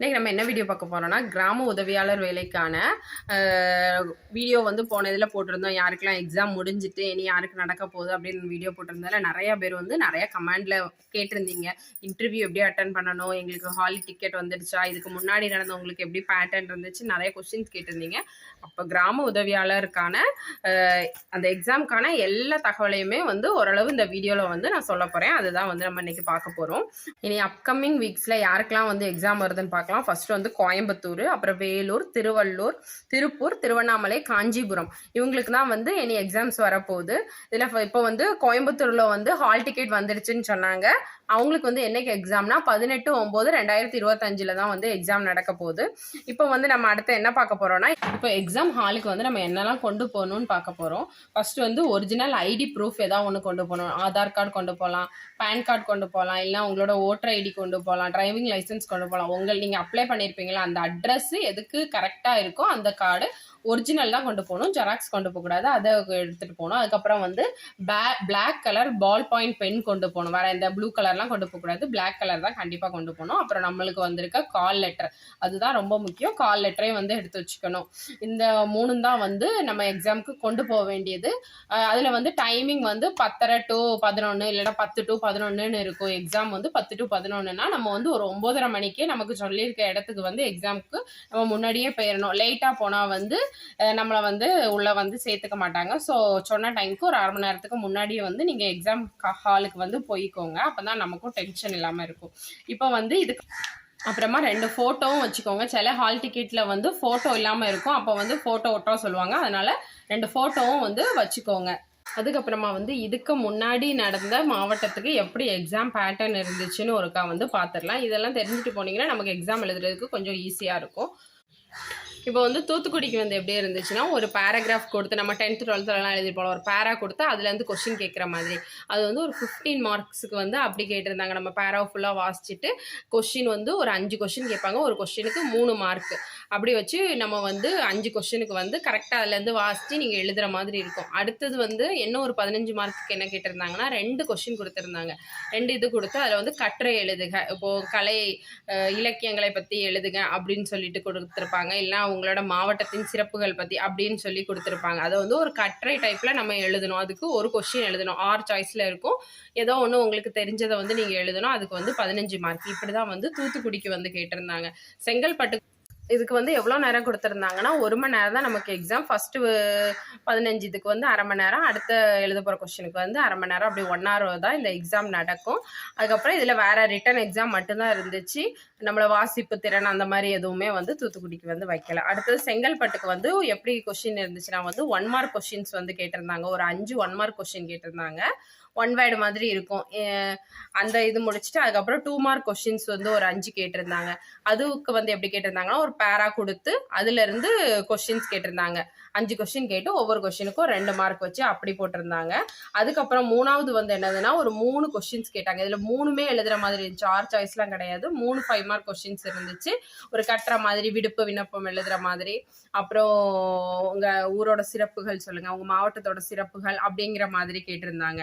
இன்றைக்கி நம்ம என்ன வீடியோ பார்க்க போகிறோம்னா கிராம உதவியாளர் வேலைக்கான வீடியோ வந்து போன இதில் போட்டிருந்தோம். யாருக்கெல்லாம் எக்ஸாம் முடிஞ்சிட்டு இனி யாருக்கு நடக்க போகுது அப்படின்னு வீடியோ போட்டிருந்தால நிறைய பேர் வந்து நிறைய கமெண்டில் கேட்டிருந்தீங்க. இன்டர்வியூ எப்படி அட்டன் பண்ணணும் எங்களுக்கு ஹால் டிக்கெட் வந்துடுச்சா இதுக்கு முன்னாடி நடந்தவங்களுக்கு எப்படி பேட்டர்ன் இருந்துச்சு நிறைய கொஸ்டின்ஸ் கேட்டிருந்தீங்க. அப்போ கிராம உதவியாளருக்கான அந்த எக்ஸாமுக்கான எல்லா தகவலையுமே வந்து ஓரளவு இந்த வீடியோவில் வந்து நான் சொல்ல போகிறேன் அதுதான் வந்து நம்ம இன்றைக்கி பார்க்க போகிறோம் இனி அப்கமிங் வீக்ஸில் யாருக்கெல்லாம் வந்து எக்ஸாம் வருதுன்னு பார்க்கலாம். ஃபர்ஸ்ட் வந்து கோயம்புத்தூர் அப்புறம் வேலூர் திருவள்ளூர் திருப்பூர் திருவண்ணாமலை காஞ்சிபுரம். இவங்களுக்கு தான் வந்து இனி எக்ஸாம்ஸ் வரப்போகுது. இதில் இப்போ வந்து கோயம்புத்தூரில் வந்து ஹால் டிக்கெட் வந்துருச்சுன்னு சொன்னாங்க. அவங்களுக்கு வந்து என்னைக்கு எக்ஸாம்னா பதினெட்டு ஒம்பது ரெண்டாயிரத்தி இருபத்தஞ்சில் தான் வந்து எக்ஸாம் நடக்க போகுது. இப்போ வந்து நம்ம அடுத்து என்ன பார்க்க போகிறோம்னா இப்போ எக்ஸாம் ஹாலுக்கு வந்து நம்ம என்னெல்லாம் கொண்டு போகணும்னு பார்க்க போகிறோம் ஃபஸ்ட்டு வந்து ஒரிஜினல் ஐடி ப்ரூஃப் ஏதாவது ஒன்று கொண்டு போகணும். ஆதார் கார்டு கொண்டு போகலாம் பேன் கார்டு கொண்டு போகலாம் இல்லை உங்களோட ஓட்டர் ஐடி கொண்டு போகலாம் டிரைவிங் லைசன்ஸ் கொண்டு போகலாம். உங்கள் நீங்கள் அப்ளை பண்ணியிருப்பீங்களா அந்த அட்ரஸ் எதுக்கு கரெக்டாக இருக்கோ அந்த கார்டு ஒரிஜினல் தான் கொண்டு போகணும். ஜெராக்ஸ் கொண்டு போகக்கூடாது அதை எடுத்துகிட்டு போகணும். அதுக்கப்புறம் வந்து black colour ball point pen கொண்டு போகணும். வேறு இந்த ப்ளூ கலர்லாம் கொண்டு போகக்கூடாது பிளாக் கலர் தான் கண்டிப்பாக கொண்டு போகணும். அப்புறம் நம்மளுக்கு வந்திருக்க கால் லெட்டர் அதுதான் ரொம்ப முக்கியம். கால் லெட்டரையும் வந்து எடுத்து வச்சுக்கணும். இந்த மூணும் தான் வந்து நம்ம எக்ஸாமுக்கு கொண்டு போக வேண்டியது. அதில் வந்து டைமிங் வந்து பத்தரை டு பதினொன்று இல்லைன்னா பத்து டு பதினொன்றுன்னு இருக்கும். எக்ஸாம் வந்து பத்து டு பதினொன்றுனா நம்ம வந்து ஒரு ஒம்போதரை மணிக்கே நமக்கு சொல்லியிருக்க இடத்துக்கு வந்து எக்ஸாமுக்கு நம்ம முன்னாடியே போயிடணும் லேட்டாக போனால் வந்து நம்மளை வந்து உள்ளே வந்து சேர்த்துக்க மாட்டாங்க. ஸோ சொன்ன டைமுக்கு ஒரு அரை மணி நேரத்துக்கு முன்னாடியே வந்து நீங்கள் எக்ஸாம் ஹாலுக்கு வந்து போய்க்கோங்க. அப்போ தான் நமக்கும் டென்ஷன் இல்லாமல் இருக்கும். இப்போ வந்து இதுக்கு அப்புறமா ரெண்டு ஃபோட்டோவும் வச்சுக்கோங்க. சில ஹால் டிக்கெட்டில் வந்து ஃபோட்டோ இல்லாமல் இருக்கும். அப்போ வந்து ஃபோட்டோ ஒட்டோ சொல்லுவாங்க. அதனால ரெண்டு ஃபோட்டோவும் வந்து வச்சுக்கோங்க. அதுக்கப்புறமா வந்து இதுக்கு முன்னாடி நடந்த மாவட்டத்துக்கு எப்படி எக்ஸாம் பேட்டர்ன் இருந்துச்சுன்னு ஒருக்கா வந்து பார்த்துடலாம் இதெல்லாம் தெரிஞ்சுட்டு போனீங்கன்னா நமக்கு எக்ஸாம் எழுதுறதுக்கு கொஞ்சம் ஈஸியாக இருக்கும். இப்போ வந்து தூத்துக்குடிக்கு வந்து எப்படி இருந்துச்சுன்னா ஒரு பேராகிராஃப் கொடுத்து நம்ம டென்த்து டுவெல்த்துலலாம் எழுதி போகலாம் ஒரு பேரா கொடுத்து அதுலேருந்து கொஷின் கேட்குற மாதிரி. அது வந்து ஒரு ஃபிஃப்டீன் மார்க்ஸுக்கு வந்து அப்படி கேட்டிருந்தாங்க. நம்ம பேரா ஃபுல்லாக வாசிச்சுட்டு கொஷின் வந்து ஒரு அஞ்சு கொஷின் கேட்பாங்க. ஒரு கொஷினுக்கு மூணு மார்க் அப்படி வச்சு நம்ம வந்து அஞ்சு கொஷினுக்கு வந்து கரெக்டாக அதுலேருந்து வாசித்து நீங்கள் எழுதுகிற மாதிரி இருக்கும். அடுத்தது வந்து என்ன ஒரு பதினஞ்சு மார்க்குக்கு என்ன கேட்டிருந்தாங்கன்னா ரெண்டு கொஷின் கொடுத்துருந்தாங்க. ரெண்டு இது கொடுத்து அதில் வந்து கட்டுரை எழுதுக. இப்போது கலை இலக்கியங்களை பற்றி எழுதுங்க அப்படின்னு சொல்லிட்டு கொடுத்துருப்பாங்க. இல்லைன்னா அவங்களோட மாவட்டத்தின் சிறப்புகள் பற்றி அப்படின்னு சொல்லி கொடுத்துருப்பாங்க. அதை வந்து ஒரு கட்டுரை டைப்பில் நம்ம எழுதணும். அதுக்கு ஒரு கொஷின் எழுதணும். ஆறு சாய்ஸில் இருக்கும். ஏதோ ஒன்று உங்களுக்கு தெரிஞ்சதை வந்து நீங்கள் எழுதணும். அதுக்கு வந்து பதினஞ்சு மார்க் இப்படி தான் வந்து தூத்துக்குடிக்கு வந்து கேட்டிருந்தாங்க. செங்கல்பட்டு இதுக்கு வந்து எவ்வளோ நேரம் கொடுத்துருந்தாங்கன்னா ஒரு மணி நேரம் தான் நமக்கு எக்ஸாம் ஃபஸ்ட்டு பதினஞ்சு இதுக்கு வந்து அரை மணி நேரம். அடுத்த எழுத போகிற கொஷினுக்கு வந்து அரை மணி நேரம். அப்படி ஒன் ஹவர் தான் இந்த எக்ஸாம் நடக்கும். அதுக்கப்புறம் இதில் வேற ரிட்டன் எக்ஸாம் மட்டும்தான் இருந்துச்சு. நம்மளை வாசிப்பு திறன் அந்த மாதிரி எதுவுமே வந்து தூத்துக்குடிக்கு வந்து வைக்கல. அடுத்தது செங்கல்பட்டுக்கு வந்து எப்படி கொஷின் இருந்துச்சுன்னா வந்து ஒன் மார்க் கொஷின்ஸ் வந்து கேட்டிருந்தாங்க. ஒரு அஞ்சு ஒன் மார்க் கொஷின் கேட்டிருந்தாங்க. ஒன் வேர்டு மாதிரி இருக்கும். அந்த இது முடிச்சுட்டு அதுக்கப்புறம் டூ மார்க் கொஷின்ஸ் வந்து ஒரு அஞ்சு கேட்டிருந்தாங்க. அதுக்கு வந்து எப்படி கேட்டிருந்தாங்கன்னா ஒரு பேரா கொடுத்து அதுல இருந்து கொஷின்ஸ் கேட்டிருந்தாங்க. அஞ்சு கொஷின் கேட்டு ஒவ்வொரு கொஷினுக்கும் ரெண்டு மார்க் வச்சு அப்படி போட்டிருந்தாங்க. அதுக்கப்புறம் மூணாவது வந்து என்னதுன்னா ஒரு மூணு கொஷின்ஸ் கேட்டாங்க. இதுல மூணுமே எழுதுற மாதிரி இருந்துச்சு. ஆறு சாய்ஸ்லாம் கிடையாது. மூணு ஃபைவ் மார்க் கொஷின்ஸ் இருந்துச்சு. ஒரு கட்டுற மாதிரி விடுப்பு விண்ணப்பம் எழுதுற மாதிரி. அப்புறம் உங்க ஊரோட சிறப்புகள் சொல்லுங்க. உங்க மாவட்டத்தோட சிறப்புகள் அப்படிங்கிற மாதிரி கேட்டிருந்தாங்க.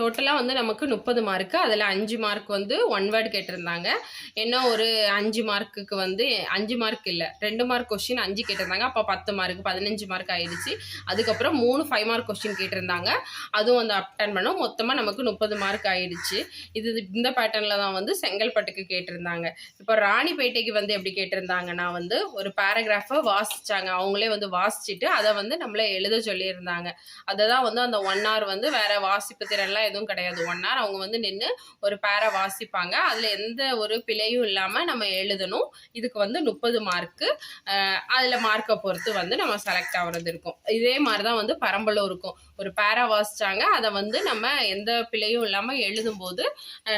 டோட்டலாக வந்து நமக்கு முப்பது மார்க்கு அதில் அஞ்சு மார்க் வந்து ஒன் வேர்டு கேட்டிருந்தாங்க. என்ன ஒரு அஞ்சு மார்க்குக்கு வந்து அஞ்சு மார்க் இல்லை ரெண்டு மார்க் கொஸ்டின் அஞ்சு கேட்டிருந்தாங்க. அப்போ பத்து மார்க் பதினஞ்சு மார்க் ஆயிடுச்சு. அதுக்கப்புறம் மூணு ஃபைவ் மார்க் கொஸ்டின் கேட்டிருந்தாங்க. அதுவும் வந்து அட்டன் பண்ணோம் மொத்தமாக நமக்கு முப்பது மார்க் ஆயிடுச்சு. இது இந்த பேட்டர்னில் தான் வந்து செங்கல்பட்டுக்கு கேட்டிருந்தாங்க. இப்போ ராணிப்பேட்டைக்கு வந்து எப்படி கேட்டிருந்தாங்கன்னா வந்து ஒரு பேராகிராஃபை வாசிச்சாங்க. அவங்களே வந்து வாசிச்சுட்டு அதை வந்து நம்மளை எழுத சொல்லியிருந்தாங்க. அதை தான் வந்து அந்த ஒன் ஹவர் வந்து வேறு வாசிப்பு திறன்லாம் எதுவும் கிடையாது. ஒன் ஹவர் அவங்க வந்து நின்று ஒரு பேரை வாசிப்பாங்க. அதில் எந்த ஒரு பிழையும் இல்லாமல் நம்ம எழுதணும். இதுக்கு வந்து முப்பது மார்க்கு அதில் மார்க்கை பொறுத்து வந்து நம்ம செலக்ட் ஆகிறது இருக்கும். இதே மாதிரி தான் வந்து பெரம்பலூருக்கும் ஒரு பேரா வாசிச்சாங்க. அதை வந்து நம்ம எந்த பிழையும் இல்லாமல் எழுதும்போது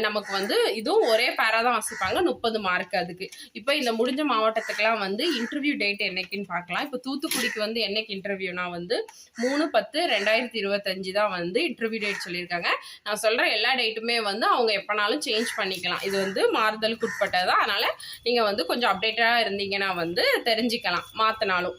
நமக்கு வந்து இதுவும் ஒரே பேரா தான் வாசிப்பாங்க. முப்பது மார்க் அதுக்கு. இப்போ இந்த முடிஞ்ச மாவட்டத்துக்கெல்லாம் வந்து இன்டர்வியூ டேட் என்னைக்குன்னு பார்க்கலாம். இப்போ தூத்துக்குடிக்கு வந்து என்னைக்கு இன்டர்வியூனா வந்து மூணு பத்து ரெண்டாயிரத்தி இருபத்தஞ்சு தான் வந்து இன்டர்வியூ டேட் சொல்லியிருக்காங்க. நான் சொல்கிற எல்லா டேட்டுமே வந்து அவங்க எப்போனாலும் சேஞ்ச் பண்ணிக்கலாம். இது வந்து மாறுதலுக்கு உட்பட்டது. தான் அதனால் நீங்கள் வந்து கொஞ்சம் அப்டேட்டடாக இருந்தீங்கன்னா வந்து தெரிஞ்சுக்கலாம் மாற்றினாலும்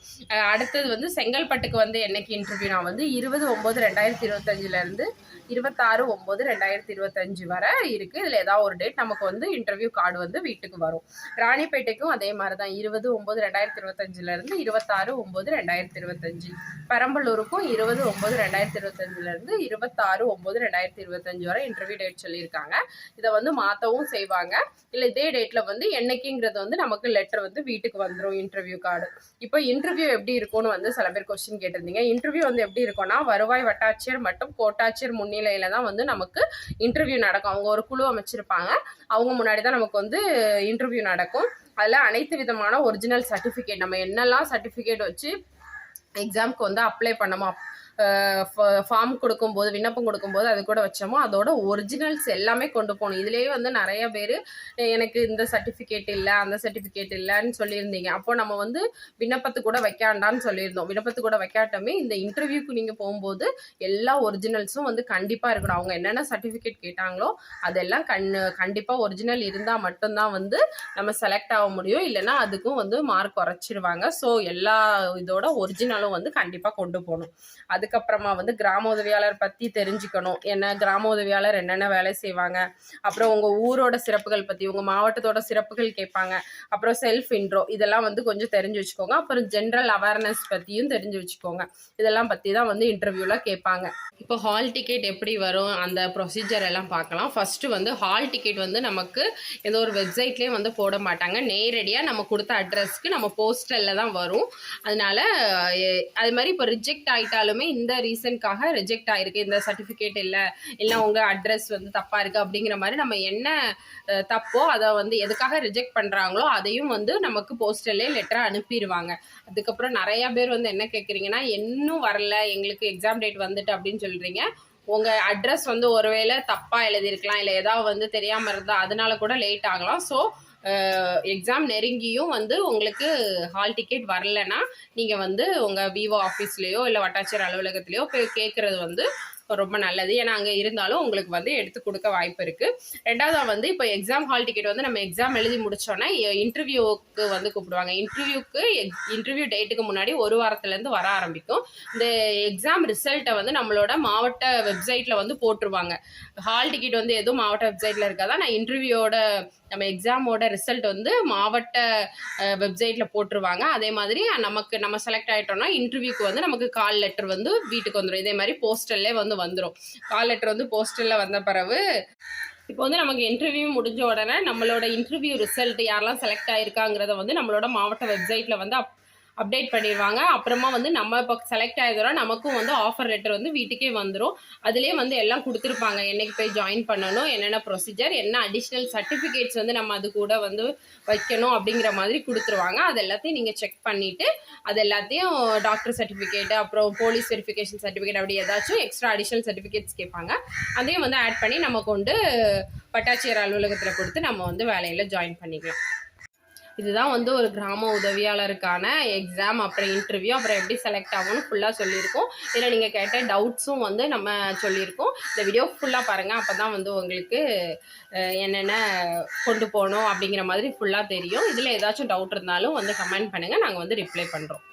அடுத்தது வந்து செங்கல்பட்டுக்கு வந்து என்னைக்கு இன்டர்வியூ நான் வந்து இருபது ஒம்பது ரெண்டாயிரத்தி இருபத்தஞ்சிலேருந்து இருபத்தாறு ஒம்பது ரெண்டாயிரத்தி இருபத்தஞ்சு வரை இருக்குது இதில் ஏதாவது ஒரு டேட் நமக்கு வந்து இன்டர்வியூ கார்டு வந்து வீட்டுக்கு வரும். ராணிப்பேட்டைக்கும் அதே மாதிரி தான் இருபது ஒம்பது ரெண்டாயிரத்தி இருபத்தஞ்சிலேருந்து இருபத்தாறு ஒம்பது ரெண்டாயிரத்தி இருபத்தஞ்சு. பெரம்பலூருக்கும் இருபது ஒம்பது ரெண்டாயிரத்தி இருபத்தஞ்சிலேருந்து இருபத்தாறு ஒம்பது ரெண்டாயிரத்தி இருபத்தஞ்சு வரை இன்டர்வியூ டேட் சொல்லியிருக்காங்க. இதை வந்து மாற்றவும் செய்வாங்க. இல்லை இதே டேட்டில் வந்து என்னைக்குங்கிறது வந்து நமக்கு லெட்டர் வந்து வீட்டுக்கு வந்துடும் இன்டர்வியூ கார்டு இப்போ இன்டர்வியூ எப்படி இருக்கும்னு வந்து சில பேர் கொஸ்டின் கேட்டிருந்தீங்க. இன்டர்வியூ வந்து எப்படி இருக்கும்னா வருவாய் வட்டாட்சியர் மற்றும் கோட்டாட்சியர் முன்னிலையில தான் வந்து நமக்கு இன்டர்வியூ நடக்கும். அவங்க ஒரு குழு அமைச்சிருப்பாங்க. அவங்க முன்னாடி தான் நமக்கு வந்து இன்டர்வியூ நடக்கும். அதில் அனைத்து விதமான ஒரிஜினல் சர்டிஃபிகேட் நம்ம என்னெல்லாம் சர்டிஃபிகேட் வச்சு எக்ஸாம்க்கு வந்து அப்ளை பண்ணமோ ஃபார்ம் கொடுக்கும்போது விண்ணப்பம் கொடுக்கும்போது அது கூட வச்சோமோ அதோட ஒரிஜினல்ஸ் எல்லாமே கொண்டு போகணும். இதுலேயே வந்து நிறைய பேர் எனக்கு இந்த சர்டிஃபிகேட் இல்லை அந்த சர்டிஃபிகேட் இல்லைன்னு சொல்லியிருந்தீங்க. அப்போ நம்ம வந்து விண்ணப்பத்து கூட வைக்காண்டான்னு சொல்லியிருந்தோம். விண்ணப்பத்து கூட வைக்காட்டமே இந்த இன்டர்வியூக்கு நீங்கள் போகும்போது எல்லா ஒரிஜினல்ஸும் வந்து கண்டிப்பாக இருக்கணும். அவங்க என்னென்ன சர்டிஃபிகேட் கேட்டாங்களோ அதெல்லாம் கண் கண்டிப்பாக ஒரிஜினல் இருந்தால் மட்டும்தான் வந்து நம்ம செலக்ட் ஆக முடியும். இல்லைன்னா அதுக்கும் வந்து மார்க் குறைச்சிருவாங்க. ஸோ எல்லா இதோட ஒரிஜினலும் வந்து கண்டிப்பாக கொண்டு போகணும். அது அதுக்கப்புறமா வந்து கிராம உதவியாளர் பற்றி தெரிஞ்சுக்கணும். என்ன கிராம உதவியாளர் என்னென்ன வேலை செய்வாங்க? அப்புறம் உங்கள் ஊரோட சிறப்புகள் பற்றி உங்கள் மாவட்டத்தோட சிறப்புகள் கேட்பாங்க. அப்புறம் செல்ஃப் இன்ட்ரோ இதெல்லாம் வந்து கொஞ்சம் தெரிஞ்சு வச்சுக்கோங்க. அப்புறம் ஜென்ரல் அவேர்னஸ் பற்றியும் தெரிஞ்சு வச்சுக்கோங்க. இதெல்லாம் பற்றி தான் வந்து இன்டர்வியூவில் கேட்பாங்க. இப்போ ஹால் டிக்கெட் எப்படி வரும்? அந்த ப்ரொசீஜர் எல்லாம் பார்க்கலாம். ஃபஸ்ட்டு வந்து ஹால் டிக்கெட் வந்து நமக்கு ஏதோ ஒரு வெப்சைட்லேயே வந்து போட மாட்டாங்க. நேரடியாக நம்ம கொடுத்த அட்ரஸ்க்கு நம்ம போஸ்டலில் தான் வரும். அதனால அது மாதிரி இப்போ ரிஜெக்ட் ஆயிட்டாலுமே இந்த ரீசனுக்காக ரிஜெக்ட் ஆயிருக்கு. இந்த சர்டிஃபிகேட் இல்லை இல்லை உங்கள் அட்ரஸ் வந்து தப்பாக இருக்குது அப்படிங்கிற மாதிரி நம்ம என்ன தப்போ அதை வந்து எதுக்காக ரிஜெக்ட் பண்ணுறாங்களோ அதையும் வந்து நமக்கு போஸ்டல்லே லெட்டராக அனுப்பிடுவாங்க அதுக்கப்புறம் நிறையா பேர் வந்து என்ன கேட்குறீங்கன்னா இன்னும் வரல எங்களுக்கு எக்ஸாம் டேட் வந்துட்டு அப்படின்னு சொல்கிறீங்க உங்கள் அட்ரஸ் வந்து ஒருவேளை தப்பாக எழுதியிருக்கலாம் இல்லை ஏதாவது வந்து தெரியாமல் இருந்தால் அதனால கூட லேட் ஆகலாம். ஸோ எக்ஸாம் நெருங்கியும் வந்து உங்களுக்கு ஹால் டிக்கெட் வரலன்னா நீங்கள் வந்து உங்கள் விவோ ஆஃபீஸ்லேயோ இல்லை வட்டாட்சியர் அலுவலகத்துலேயோ போய் கேட்குறது வந்து ரொம்ப நல்லது. ஏன்னா அங்கே இருந்தாலும் உங்களுக்கு வந்து எடுத்து கொடுக்க வாய்ப்பு இருக்குது ரெண்டாவது வந்து இப்போ எக்ஸாம் ஹால் டிக்கெட் வந்து நம்ம எக்ஸாம் எழுதி முடிச்சோன்னா இன்டர்வியூக்கு வந்து கூப்பிடுவாங்க. இன்டர்வியூக்கு இன்டர்வியூ டேட்டுக்கு முன்னாடி ஒரு வாரத்துலேருந்து வர ஆரம்பிக்கும். இந்த எக்ஸாம் ரிசல்ட்டை வந்து நம்மளோட மாவட்ட வெப்சைட்டில் வந்து போட்டுருவாங்க. ஹால் டிக்கெட் வந்து எதுவும் மாவட்ட வெப்சைட்டில் இருக்காதா? நான் இன்டர்வியூவோட நம்ம எக்ஸாமோட ரிசல்ட் வந்து மாவட்ட வெப்சைட்டில் போட்டுருவாங்க. அதே மாதிரி நமக்கு நம்ம செலக்ட் ஆகிட்டோம்னா இன்டர்வியூக்கு வந்து நமக்கு கால் லெட்டர் வந்து வீட்டுக்கு வந்துடும் இதே மாதிரி போஸ்டல்லே வந்து வந்துடும் கால் லெட்டர் வந்து போஸ்டலில் வந்த பிறகு இப்போ வந்து நமக்கு இன்டர்வியூ முடிஞ்ச உடனே நம்மளோட இன்டர்வியூ ரிசல்ட் யாரெல்லாம் செலக்ட் ஆயிருக்காங்கிறத வந்து நம்மளோட மாவட்ட வெப்சைட்டில் வந்து அப் அப்டேட் பண்ணிடுவாங்க அப்புறமா வந்து நம்ம இப்போ செலக்ட் ஆகிடுறோம் நமக்கும் வந்து ஆஃபர் லெட்டர் வந்து வீட்டுக்கே வந்துடும் அதுலேயே வந்து எல்லாம் கொடுத்துருப்பாங்க. என்னைக்கு போய் ஜாயின் பண்ணணும் என்னென்ன ப்ரொசீஜர் என்ன அடிஷ்னல் சர்டிஃபிகேட்ஸ் வந்து நம்ம அது கூட வந்து வைக்கணும் அப்படிங்கிற மாதிரி கொடுத்துருவாங்க. அது எல்லாத்தையும் நீங்கள் செக் பண்ணிவிட்டு அது எல்லாத்தையும் டாக்டர் சர்டிஃபிகேட் அப்புறம் போலீஸ் வெரிஃபிகேஷன் சர்டிஃபிகேட் அப்படி ஏதாச்சும் எக்ஸ்ட்ரா அடிஷ்னல் சர்டிஃபிகேட்ஸ் கேட்பாங்க. அதையும் வந்து ஆட் பண்ணி நம்ம கொண்டு பட்டாட்சியர் அலுவலகத்தில் கொடுத்து நம்ம வந்து வேலையில் ஜாயின் பண்ணிக்கலாம். இதுதான் வந்து ஒரு கிராம உதவியாளருக்கான எக்ஸாம் அப்புறம் இன்டர்வியூ அப்புறம் எப்படி செலக்ட் ஆகும்னு ஃபுல்லாக சொல்லியிருக்கோம். இதில் நீங்கள் கேட்ட டவுட்ஸும் வந்து நம்ம சொல்லியிருக்கோம். இந்த வீடியோ ஃபுல்லாக பாருங்கள் அப்போ தான் வந்து உங்களுக்கு என்னென்ன கொண்டு போகணும் அப்படிங்கிற மாதிரி ஃபுல்லாக தெரியும். இதில் ஏதாச்சும் டவுட் இருந்தாலும் வந்து கமெண்ட் பண்ணுங்கள் நாங்கள் வந்து ரிப்ளை பண்ணுறோம்